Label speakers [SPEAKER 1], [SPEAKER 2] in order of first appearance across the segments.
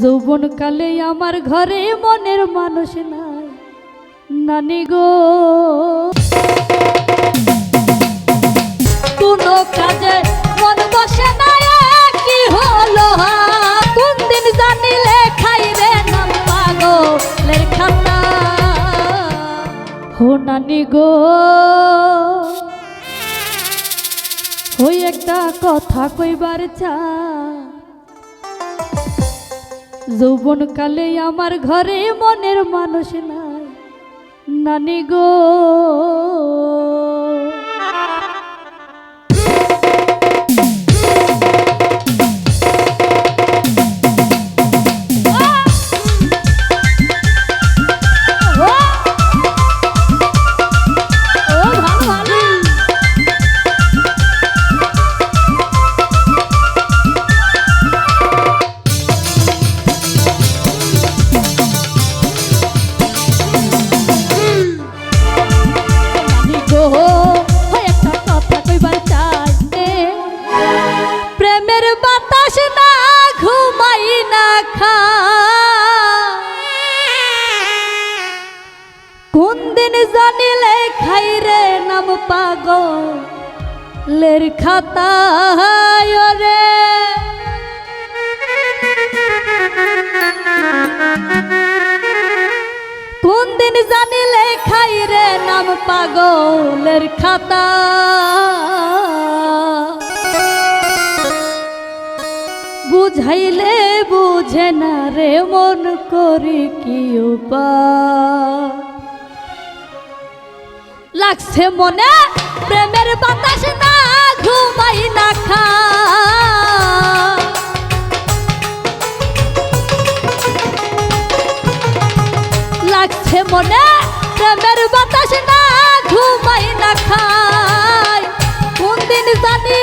[SPEAKER 1] যৌবন কালে আমার ঘরে মনের মানুষ নাই। নানি গো। কোনো কাজে মন বসে কি হলো হো। নানি গো। ওই একটা কথা কইবার চা যৌবন কালে আমার ঘরে মনের মানুষ নাই। নানি গো পাগলের খাতা রে কোন দিন জানিলে খাই রে নাম পাগলের খাতা। বুঝাইলে বুঝে না রে মন করি কি উপায়। লাগছে মনে, প্রেমের বাতাস না ঘুমাই না খা লাগছে মনে, প্রেমের বাতাস না ঘুমাই না খাই কোন দিন জানিলে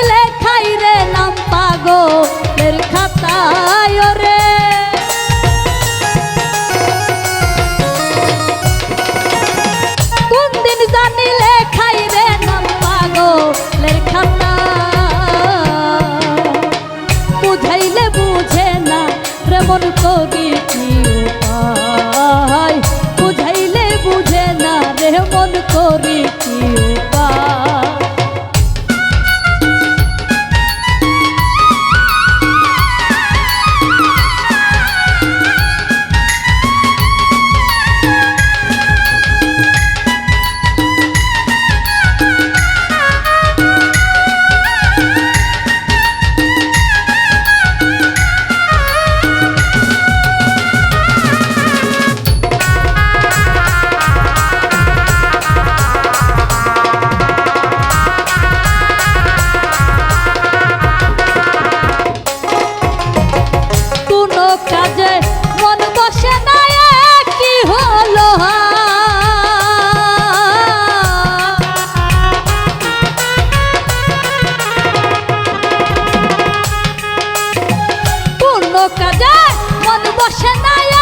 [SPEAKER 1] বসে না